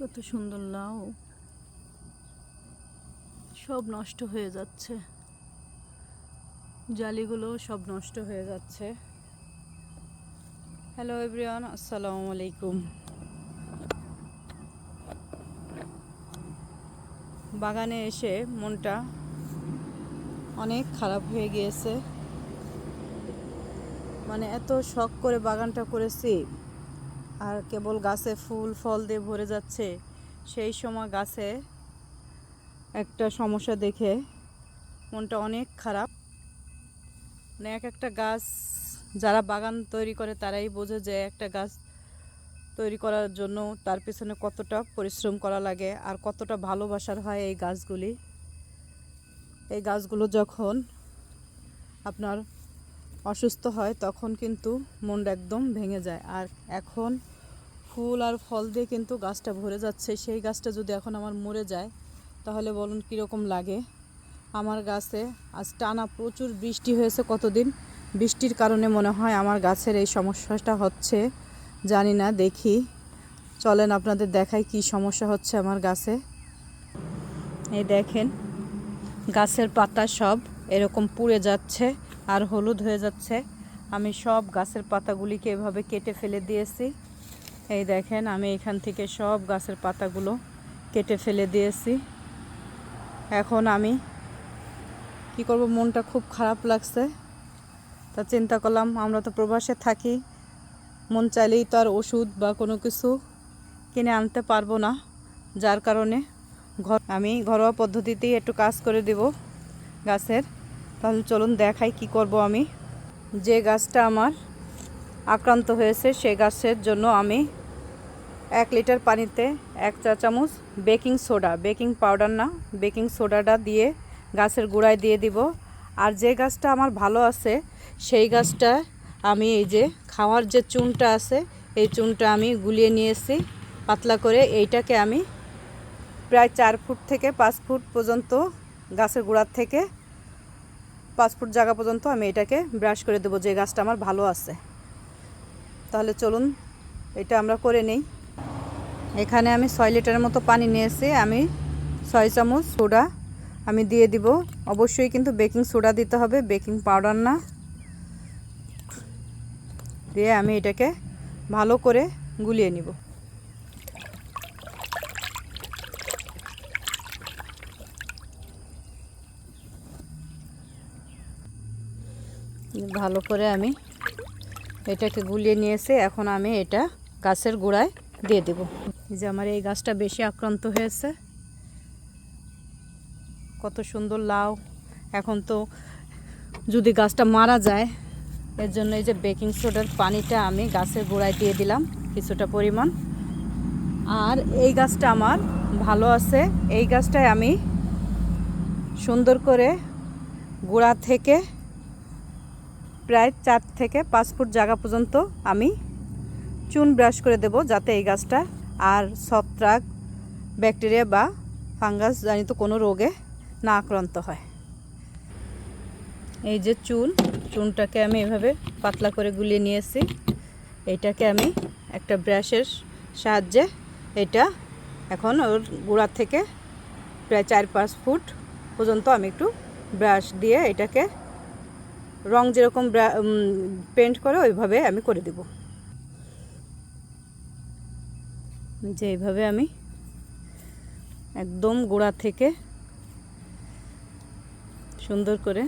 কত সুন্দর লাউ সব নষ্ট হয়ে যাচ্ছে। জালিগুলো সব নষ্ট হয়ে যাচ্ছে। হ্যালো এভরিওয়ান আসসালামু আলাইকুম। বাগানে এসে মনটা অনেক খারাপ হয়ে গিয়েছে। মানে এত শখ করে বাগানটা করেছি। আর কেবল গাছে ফুল, ফল দিয়ে ভরে যাচ্ছে, সেই সময় গাছে একটা সমস্যা দেখে মনটা অনেক খারাপ। মানে এক একটা গাছ যারা বাগান তৈরি করে, তারাই বোঝে যে একটা গাছ তৈরি করার জন্য তার পিছনে কতটা পরিশ্রম করা লাগে আর কতটা ভালোবাসার হয় এই গাছগুলি। এই গাছগুলো যখন আপনার অসুস্থ হয়, তখন কিন্তু মনটা একদম ভেঙে যায়। আর এখন ফুল আর ফল দিয়ে কিন্তু গাছটা ভরে যাচ্ছে। সেই গাছটা যদি এখন আমার মরে যায়, তাহলে বলুন কীরকম লাগে? আমার গাছে আজ টানা প্রচুর বৃষ্টি হয়েছে কতদিন? বৃষ্টির কারণে মনে হয় আমার গাছের এই সমস্যাটা হচ্ছে, জানি না, দেখি। চলেন আপনাদের দেখাই কি সমস্যা হচ্ছে আমার গাছে। এই দেখেন, গাছের পাতা সব এরকম পুড়ে যাচ্ছে। আর হলুদ হয়ে যাচ্ছে। আমি সব গাছের পাতাগুলিকে এভাবে কেটে ফেলে দিয়েছি। এই দেখেন, আমি এখান থেকে সব গাছের পাতাগুলো কেটে ফেলে দিয়েছি। এখন আমি কি করব? মনটা খুব খারাপ লাগছে। তা চিন্তা করলাম, আমরা তো প্রবাসে থাকি, মন চাইলেই তো আর ওষুধ বা কোনো কিছু কিনে আনতে পারব না। যার কারণে ঘর আমি ঘরোয়া পদ্ধতিতেই একটু কাজ করে দেব গাছের। তাহলে চলুন দেখাই কি করব আমি। যে গাছটা আমার আক্রান্ত হয়েছে সেই গাছের জন্য আমি এক লিটার পানিতে এক চা চামচ বেকিং সোডা, বেকিং পাউডার না, বেকিং সোডাটা দিয়ে গাছের গোড়ায় দিয়ে দিব। আর যে গাছটা আমার ভালো আছে, সেই গাছটা আমি এই যে খাওয়ার যে চুনটা আছে, এই চুনটা আমি গুলিয়ে নিয়েছি। পাতলা করে এইটাকে আমি প্রায় চার ফুট থেকে পাঁচ ফুট পর্যন্ত গাছের গোড়ার থেকে পাঁচ ফুট জায়গা পর্যন্ত আমি এটাকে ব্রাশ করে দেবো যে গাছটা আমার ভালো আছে। তাহলে চলুন, এটা আমরা করে নেই। এখানে আমি ছয় লিটারের মতো পানি নিয়েছি। আমি ছয় চামচ সোডা আমি দিয়ে দিব। অবশ্যই কিন্তু বেকিং সোডা দিতে হবে, বেকিং পাউডার না। দিয়ে আমি এটাকে ভালো করে গুলিয়ে নিব। ভালো করে আমি এটাকে গুলিয়ে নিয়েছে। এখন আমি এটা গাছের গোড়ায় দিয়ে দেব। যে আমার এই গাছটা বেশি আক্রান্ত হয়েছে। কত সুন্দর লাউ। এখন তো যদি গাছটা মারা যায়, এর জন্য এই যে বেকিং সোডার পানিটা আমি গাছের গোড়ায় দিয়ে দিলাম কিছুটা পরিমাণ। আর এই গাছটা আমার ভালো আছে। এই গাছটায় আমি সুন্দর করে গোড়া থেকে প্রায় চার থেকে পাঁচ ফুট জায়গা পর্যন্ত আমি চুন ব্রাশ করে দেব যাতে এই গাছটা আর ছত্রাক ব্যাকটেরিয়া বা ফাঙ্গাস জানিত কোনো রোগে না আক্রান্ত হয়। এই যে চুন, চুনটাকে আমি এভাবে পাতলা করে গুলিয়ে নিয়েছি। এটাকে আমি একটা ব্রাশের সাহায্যে এটা এখন ওর গোড়ার থেকে প্রায় চার পাঁচ ফুট পর্যন্ত আমি একটু ব্রাশ দিয়ে এটাকে রং যেরকম পেন্ট করে, ওইভাবে আমি করে দেব। যে এইভাবে আমি একদম গোড়া থেকে সুন্দর করে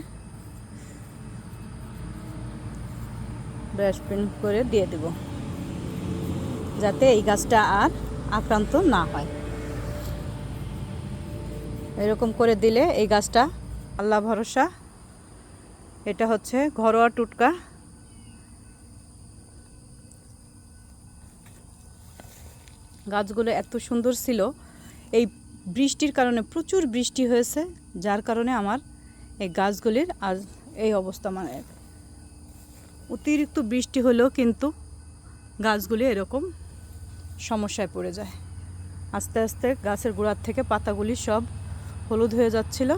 ব্রাশ পেন্ট করে দিয়ে দেব, যাতে এই গাছটা আর আক্রান্ত না হয়। এরকম করে দিলে এই গাছটা আল্লাহ ভরসা এটা হচ্ছে ঘরোয়া টুটকা। গাছগুলো এত সুন্দর ছিল। এই বৃষ্টির কারণে প্রচুর বৃষ্টি হয়েছে, যার কারণে আমার এই গাছগুলির আর এই অবস্থা মানে অতিরিক্ত বৃষ্টি হলেও কিন্তু গাছগুলি এরকম সমস্যায় পড়ে যায়। আস্তে আস্তে গাছের গোড়ার থেকে পাতাগুলি সব হলুদ হয়ে যাচ্ছিল,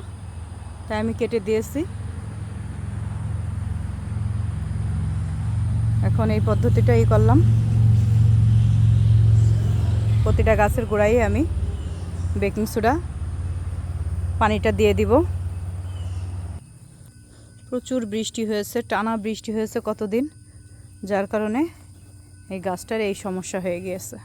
তাই আমি কেটে দিয়েছি। এখন এই পদ্ধতিটাই করলাম। প্রতিটা গাছের গোড়ায় আমি বেকিং সোডা, পানিটা দিয়ে দিব। প্রচুর বৃষ্টি হয়েছে, টানা বৃষ্টি হয়েছে কতদিন? যার কারণে এই গাছটার এই সমস্যা হয়ে গিয়েছে।